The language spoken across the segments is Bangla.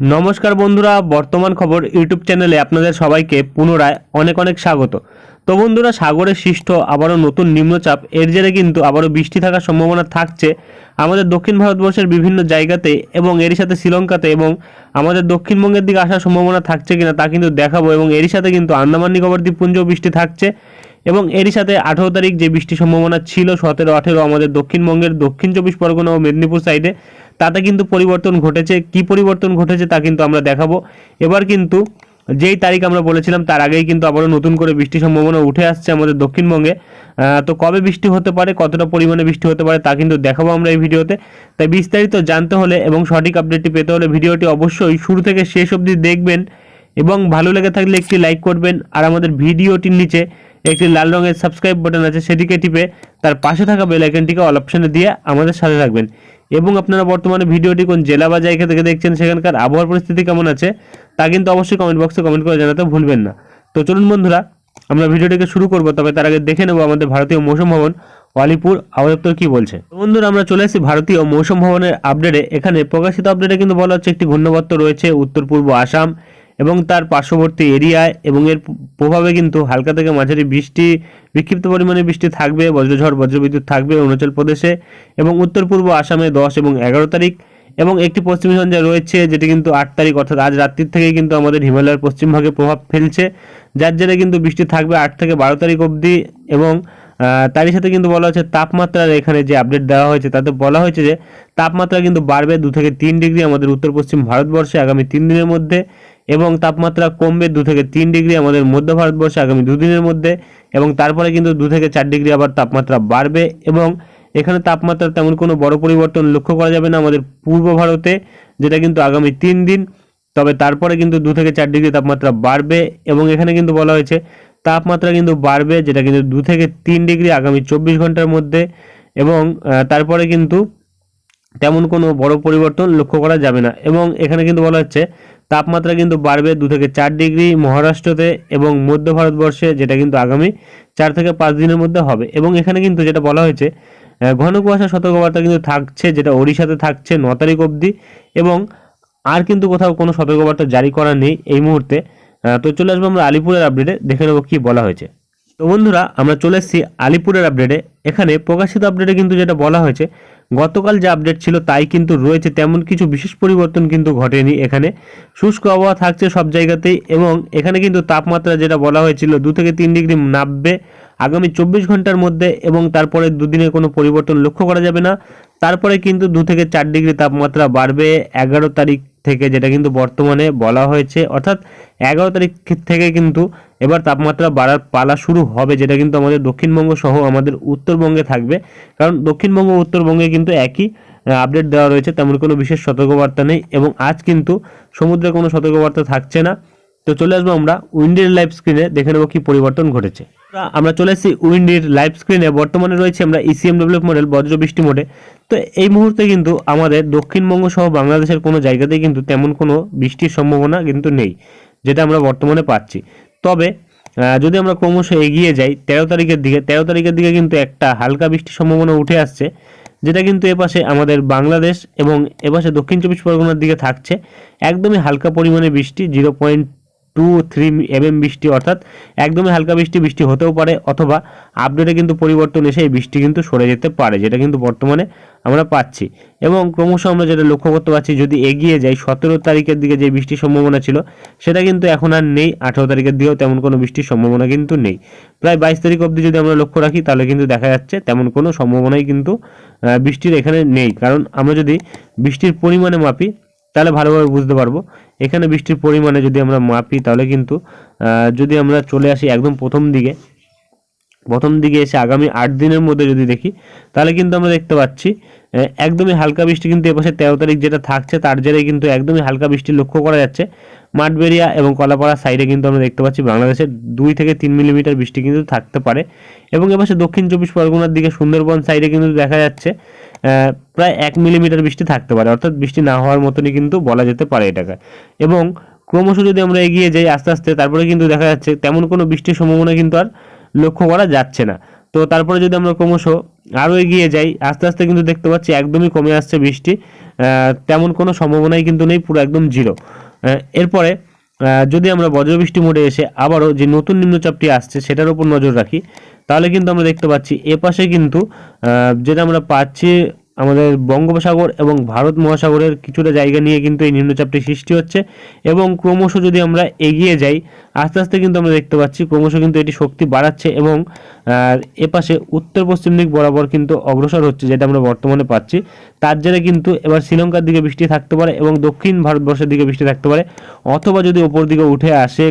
নমস্কার বন্ধুরা, বর্তমান খবর ইউটিউব চ্যানেলে আপনাদের সবাইকে পুনরায় অনেক অনেক স্বাগত। তো বন্ধুরা সাগরের সৃষ্ট আবারও নতুন নিম্নচাপ, এর জেরে কিন্তু আবারও বৃষ্টি থাকার সম্ভাবনা থাকছে। আমাদের দক্ষিণ ভারতবর্ষের বিভিন্ন জায়গাতে এবং এরই সাথে শ্রীলঙ্কাতে এবং আমাদের দক্ষিণবঙ্গের দিকে আসার সম্ভাবনা থাকছে কিনা তা কিন্তু দেখাবো এবং এরই সাথে কিন্তু আন্দামান নিকোবর দ্বীপপুঞ্জেও বৃষ্টি থাকছে। এবং এরই সাথে আঠেরো তারিখ যে বৃষ্টির সম্ভাবনা ছিল, সতেরো, আঠেরো আমাদের দক্ষিণবঙ্গের দক্ষিণ চব্বিশ পরগনা ও মেদিনীপুর সাইডে তাতে কিন্তু পরিবর্তন ঘটেছে। কি পরিবর্তন ঘটেছে তা কিন্তু আমরা দেখাবো। এবার কিন্তু যেই তারিখ আমরা বলেছিলাম, তার আগেই কিন্তু আবারও নতুন করে বৃষ্টির সম্ভাবনা উঠে আসছে আমাদের দক্ষিণবঙ্গে। তো কবে বৃষ্টি হতে পারে, কতটা পরিমাণে বৃষ্টি হতে পারে তা কিন্তু দেখাবো আমরা এই ভিডিওতে। তাই বিস্তারিত জানতে হলে এবং সঠিক আপডেটটি পেতে হলে ভিডিওটি অবশ্যই শুরু থেকে শেষ অবধি দেখবেন এবং ভালো লেগে থাকলে একটি লাইক করবেন। আর আমাদের ভিডিওটির নিচে একটি লাল রঙের সাবস্ক্রাইব বাটন আছে, সেটিকে টিপে তার পাশে থাকা বেল আইকনটিকে অল অপশনে দিয়ে আমাদের সাথে থাকবেন। এবং আপনারা বর্তমানে ভিডিওটি কোন জেলা বা জায়গা থেকে দেখছেন সেখানকার আবহাওয়ার পরিস্থিতি কেমন আছে, তা কিন্তু অবশ্যই কমেন্ট বক্সে কমেন্ট করে জানাতে ভুলবেন না। তো চলুন বন্ধুরা, আমরা ভিডিওটিকে শুরু করব, তবে তার আগে দেখে নেব আমাদের ভারতীয় মৌসুম ভবন, ওয়ালিপুর আবহাওয়া কি বলছে। বন্ধুরা, আমরা চলে আসি ভারতীয় মৌসুম ভবনের আপডেটে এখানে প্রকাশিত আপডেটে কিন্তু বলা হচ্ছে একটি ঘূর্ণবত্ত রয়েছে উত্তর পূর্ব আসাম। এবং তার পার্শ্ববর্তী এরিয়ায় এবং এর প্রভাবে কিন্তু হালকা থেকে মাঝারি বৃষ্টি, বিক্ষিপ্ত পরিমাণে বৃষ্টি থাকবে, বজ্রঝড়, বজ্রবিদ্যুৎ থাকবে অরুণাচল প্রদেশে এবং উত্তর পূর্ব আসামে দশ এবং এগারো তারিখ এবং একটি পশ্চিমী সঞ্জয় রয়েছে যেটি কিন্তু আট তারিখ অর্থাৎ আজ রাত্রির থেকেই কিন্তু আমাদের হিমালয়ের পশ্চিমভাগে প্রভাব ফেলছে, যার জেরে কিন্তু বৃষ্টি থাকবে আট থেকে বারো তারিখ অবধি এবং তারই সাথে কিন্তু বলা হচ্ছে তাপমাত্রার এখানে যে আপডেট দেওয়া হয়েছে তাতে বলা হয়েছে যে তাপমাত্রা কিন্তু বাড়বে দু থেকে তিন ডিগ্রি আমাদের উত্তর পশ্চিম ভারতবর্ষে আগামী তিন দিনের মধ্যে এবং তাপমাত্রা কমবে দু থেকে তিন ডিগ্রি আমাদের মধ্য ভারতবর্ষে আগামী দুদিনের মধ্যে এবং তারপরে কিন্তু দু থেকে চার ডিগ্রি আবার তাপমাত্রা বাড়বে এবং এখানে তাপমাত্রা তেমন কোনো বড় পরিবর্তন লক্ষ্য করা যাবে না আমাদের পূর্ব ভারতে, যেটা কিন্তু আগামী তিন দিন। তবে তারপরে কিন্তু দু থেকে চার ডিগ্রি তাপমাত্রা বাড়বে এবং এখানে কিন্তু বলা হয়েছে তাপমাত্রা কিন্তু বাড়বে, যেটা কিন্তু দু থেকে তিন ডিগ্রি আগামী চব্বিশ ঘণ্টার মধ্যে এবং তারপরে কিন্তু তেমন কোনো বড় পরিবর্তন লক্ষ্য করা যাবে না। এবং এখানে কিন্তু বলা হচ্ছে তাপমাত্রা কিন্তু বাড়বে দু থেকে চার ডিগ্রি মহারাষ্ট্রতে এবং মধ্য ভারতবর্ষে, যেটা কিন্তু আগামী চার থেকে পাঁচ দিনের মধ্যে হবে। এবং এখানে কিন্তু যেটা বলা হয়েছে ঘন কুয়াশা সতর্কবার্তা কিন্তু থাকছে, যেটা ওড়িশাতে থাকছে ন তারিখ অবধি। এবং আর কিন্তু কোথাও কোনো সতর্কবার্তা জারি করা নেই এই মুহূর্তে। তো চলে আসব আমরা আলিপুরের আপডেটে দেখে নেব কী বলা হয়েছে। তো বন্ধুরা, আমরা চলে এসেছি আলিপুরের আপডেটে এখানে প্রকাশিত আপডেটে কিন্তু যেটা বলা হয়েছে, গতকাল যে আপডেট ছিল তাই কিন্তু রয়েছে, তেমন কিছু বিশেষ পরিবর্তন কিন্তু ঘটেনি এখানে। শুষ্ক আবহাওয়া থাকছে সব জায়গাতেই এবং এখানে কিন্তু তাপমাত্রা যেটা বলা হয়েছিল, দু থেকে তিন ডিগ্রি নামবে আগামী চব্বিশ ঘণ্টার মধ্যে এবং তারপরে দুদিনে কোনো পরিবর্তন লক্ষ্য করা যাবে না। তারপরে কিন্তু দু থেকে চার ডিগ্রি তাপমাত্রা বাড়বে এগারো তারিখ থেকে, যেটা কিন্তু বর্তমানে বলা হয়েছে। অর্থাৎ এগারো তারিখ থেকে কিন্তু এবার তাপমাত্রা বাড়ার পালা শুরু হবে, যেটা কিন্তু আমাদের দক্ষিণবঙ্গ সহ আমাদের উত্তরবঙ্গে থাকবে। কারণ দক্ষিণবঙ্গ উত্তরবঙ্গে কিন্তু একই আপডেট দেওয়া রয়েছে, তেমন কোনো বিশেষ সতর্কবার্তা নেই এবং আজ কিন্তু সমুদ্রে কোনো সতর্কবার্তা থাকছে না। তো চলে আসব আমরা উইন্ডের লাইভ স্ক্রিনে দেখে নেব কি পরিবর্তন ঘটেছে। আমরা চলে এসেছি উইন্ডির লাইভ স্ক্রিনে বর্তমানে রয়েছে আমরা E ইসিএম ডেভেলপ মডেল বজ্র বৃষ্টি মোডে তো এই মুহূর্তে কিন্তু আমাদের দক্ষিণবঙ্গ সহ বাংলাদেশের কোনো জায়গাতেই কিন্তু তেমন কোনো বৃষ্টির সম্ভাবনা কিন্তু নেই, যেটা আমরা বর্তমানে পাচ্ছি। তবে যদি আমরা ক্রমশ এগিয়ে যাই, তেরো তারিখের দিকে, তেরো তারিখের দিকে কিন্তু একটা হালকা বৃষ্টির সম্ভাবনা উঠে আসছে, যেটা কিন্তু এপাশে আমাদের বাংলাদেশ এবং এপাশে দক্ষিণ চব্বিশ পরগনার দিকে থাকছে। একদমই হালকা পরিমাণে বৃষ্টি zero point two three M M বৃষ্টি, অর্থাৎ একদমই হালকা বৃষ্টি বৃষ্টি হতেও পারে, অথবা আপডেটে কিন্তু পরিবর্তন এসে এই বৃষ্টি কিন্তু সরে যেতে পারে, যেটা কিন্তু বর্তমানে আমরা পাচ্ছি। এবং ক্রমশ আমরা যেটা লক্ষ্য করতে পারছি, যদি এগিয়ে যাই, সতেরো তারিখের দিকে যে বৃষ্টির সম্ভাবনা ছিল, সেটা কিন্তু এখন আর নেই, আঠেরো তারিখের দিকেও তেমন কোনো বৃষ্টির সম্ভাবনা কিন্তু নেই। প্রায় বাইশ তারিখ অবধি যদি আমরা লক্ষ্য রাখি, তাহলে কিন্তু দেখা যাচ্ছে তেমন কোনো সম্ভাবনাই কিন্তু বৃষ্টির এখানে নেই। কারণ আমরা যদি বৃষ্টির পরিমাণে মাপি তাহলে ভালোভাবে বুঝতে পারব। এখানে বৃষ্টির পরিমাণে যদি আমরা মাপি, তাহলে কিন্তু যদি আমরা চলে আসি একদম প্রথম দিকে প্রথম দিকে এসে আগামী আট দিনের মধ্যে যদি দেখি, তাহলে কিন্তু আমরা দেখতে পাচ্ছি একদমই হালকা বৃষ্টি কিন্তু এপাশে তেরো তারিখ যেটা থাকছে, তার জেরে কিন্তু একদমই হালকা বৃষ্টি লক্ষ্য করা যাচ্ছে। মাঠবেরিয়া এবং কলাপাড়া সাইডে কিন্তু আমরা দেখতে পাচ্ছি বাংলাদেশের দুই থেকে তিন মিলিমিটার বৃষ্টি কিন্তু থাকতে পারে। এবং এপাশে দক্ষিণ চব্বিশ পরগনার দিকে সুন্দরবন সাইডে কিন্তু দেখা যাচ্ছে প্রায় এক মিলিমিটার বৃষ্টি থাকতে পারে, অর্থাৎ বৃষ্টি না হওয়ার মতনই কিন্তু বলা যেতে পারে এটাকে। এবং ক্রমশ যদি আমরা এগিয়ে যাই আস্তে আস্তে, তারপরে কিন্তু দেখা যাচ্ছে তেমন কোনো বৃষ্টির সম্ভাবনা কিন্তু আর লক্ষ্য করা যাচ্ছে না। তো তারপরে যদি আমরা ক্রমশ আরও এগিয়ে যাই, আস্তে আস্তে কিন্তু দেখতে পাচ্ছি একদমই কমে আসছে বৃষ্টি তেমন কোনো সম্ভাবনাই কিন্তু নেই, পুরো একদম জিরো এরপরে যদি আমরা বজ্রবৃষ্টি মোডে এসে আবারও যে নতুন নিম্নচাপটি আসছে সেটার উপর নজর রাখি, তাহলে কিন্তু আমরা দেখতে পাচ্ছি এ পাশে কিন্তু যেটা আমরা পাচ্ছি আমাদের বঙ্গোপসাগর এবং ভারত মহাসাগরের কিছুটা জায়গা নিয়ে কিন্তু এই নিম্নচাপটি সৃষ্টি হচ্ছে এবং ক্রমশ যদি আমরা এগিয়ে যাই, আস্তে আস্তে কিন্তু আমরা দেখতে পাচ্ছি ক্রমশ কিন্তু এটি শক্তি বাড়াচ্ছে এবং এপাশে উত্তর পশ্চিম দিক বরাবর কিন্তু অগ্রসর হচ্ছে যেটা আমরা বর্তমানে পাচ্ছি। তার জেরে কিন্তু এবার শ্রীলঙ্কার দিকে বৃষ্টি থাকতে পারে এবং দক্ষিণ ভারতবর্ষের দিকে বৃষ্টি থাকতে পারে। অথবা যদি ওপর দিকে উঠে আসে,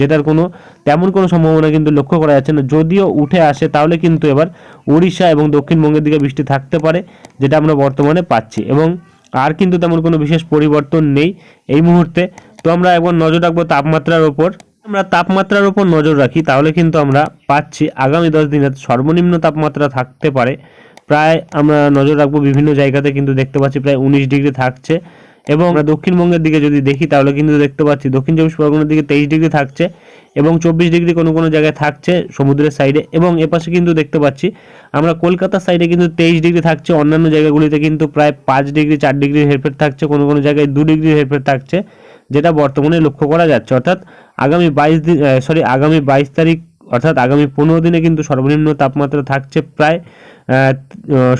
যেটার কোনো, তেমন কোনো সম্ভাবনা কিন্তু লক্ষ্য করা যাচ্ছে না। যদিও উঠে আসে, তাহলে কিন্তু এবার উড়িষ্যা এবং দক্ষিণবঙ্গের দিকে বৃষ্টি থাকতে পারে, যেটা আমরা বর্তমানে পাচ্ছি। এবং আর কিন্তু তেমন কোনো বিশেষ পরিবর্তন নেই এই মুহূর্তে। তো আমরা একবার নজর রাখব তাপমাত্রার ওপর। আমরা তাপমাত্রার ওপর নজর রাখি, তাহলে কিন্তু আমরা পাচ্ছি আগামী দশ দিনে সর্বনিম্ন তাপমাত্রা থাকতে পারে। প্রায় আমরা নজর রাখব বিভিন্ন জায়গাতে, কিন্তু দেখতে পাচ্ছি প্রায় উনিশ ডিগ্রি থাকছে। এবং আমরা দক্ষিণবঙ্গের দিকে যদি দেখি, তাহলে কিন্তু দেখতে পাচ্ছি দক্ষিণ চব্বিশ পরগনার দিকে তেইশ ডিগ্রি থাকছে এবং চব্বিশ ডিগ্রি কোনো কোনো জায়গায় থাকছে সমুদ্রের সাইডে এবং এপাশে কিন্তু দেখতে পাচ্ছি আমরা কলকাতার সাইডে কিন্তু তেইশ ডিগ্রি থাকছে, অন্যান্য জায়গাগুলিতে কিন্তু প্রায় পাঁচ ডিগ্রি, চার ডিগ্রি হেরফের থাকছে, কোনো কোনো জায়গায় দু ডিগ্রি হেরফের থাকছে, যেটা বর্তমানে লক্ষ্য করা যাচ্ছে। অর্থাৎ আগামী বাইশ দিন সরি আগামী বাইশ তারিখ অর্থাৎ আগামী পনেরো দিনে কিন্তু সর্বনিম্ন তাপমাত্রা থাকছে প্রায়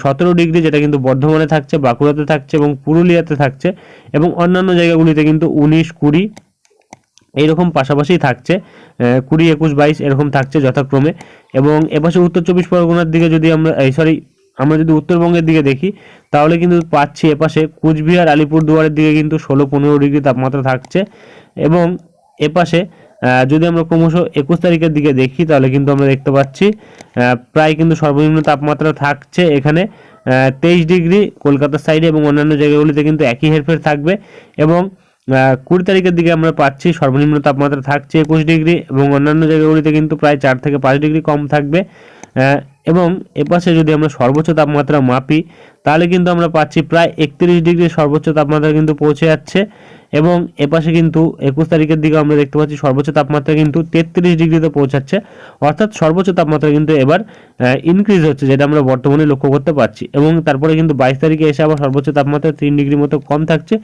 সতেরো ডিগ্রি, যেটা কিন্তু বর্ধমানে থাকছে, বাঁকুড়াতে থাকছে এবং পুরুলিয়াতে থাকছে এবং অন্যান্য জায়গাগুলিতে কিন্তু উনিশ, কুড়ি এইরকম পাশাপাশি থাকছে কুড়ি, একুশ, বাইশ এরকম থাকছে যথাক্রমে এবং এপাশে উত্তর চব্বিশ পরগনার দিকে যদি আমরা, এই সরি আমরা যদি উত্তরবঙ্গের দিকে দেখি, তাহলে কিন্তু পাচ্ছি এপাশে কুচবিহার আলিপুর দুয়ারের দিকে কিন্তু ষোলো, পনেরো ডিগ্রি তাপমাত্রা থাকছে এবং এপাশে যদি আমরা ক্রমশ একুশ তারিখের দিকে দেখি, তাহলে কিন্তু আমরা দেখতে পাচ্ছি প্রায় কিন্তু সর্বনিম্ন তাপমাত্রা থাকছে এখানে তেইশ ডিগ্রি কলকাতার সাইডে এবং অন্যান্য জায়গাগুলিতে কিন্তু একই হেরফের থাকবে এবং কুড়ি তারিখের দিকে আমরা পাচ্ছি সর্বনিম্ন তাপমাত্রা থাকছে একুশ ডিগ্রি এবং অন্যান্য জায়গাগুলিতে কিন্তু প্রায় চার থেকে পাঁচ ডিগ্রি কম থাকবে এবং এপাশে যদি আমরা সর্বোচ্চ তাপমাত্রা মাপি, তাহলে কিন্তু আমরা পাচ্ছি প্রায় একত্রিশ ডিগ্রি সর্বোচ্চ তাপমাত্রা কিন্তু পৌঁছে যাচ্ছে এবং এপাশে কিন্তু একুশ তারিখের দিকে আমরা দেখতে পাচ্ছি সর্বোচ্চ তাপমাত্রা কিন্তু তেত্রিশ ডিগ্রিতে পৌঁছাচ্ছে। অর্থাৎ সর্বোচ্চ তাপমাত্রা কিন্তু এবার ইনক্রিজ হচ্ছে যেটা আমরা বর্তমানে লক্ষ্য করতে পারছি এবং তারপরে কিন্তু বাইশ তারিখে এসে আবার সর্বোচ্চ তাপমাত্রা তিন ডিগ্রি মতো কম থাকছে।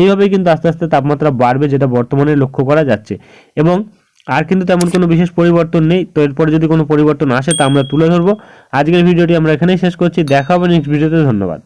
এইভাবেই কিন্তু আস্তে আস্তে তাপমাত্রা বাড়বে যেটা বর্তমানে লক্ষ্য করা যাচ্ছে এবং আর কিন্তু তেমন কোনো বিশেষ পরিবর্তন নেই। তো এরপরে যদি কোনো পরিবর্তন আসে, তা আমরা তুলে ধরবো। আজকের ভিডিওটি আমরা এখানেই শেষ করছি। দেখা হবে নেক্সট ভিডিওতে। ধন্যবাদ।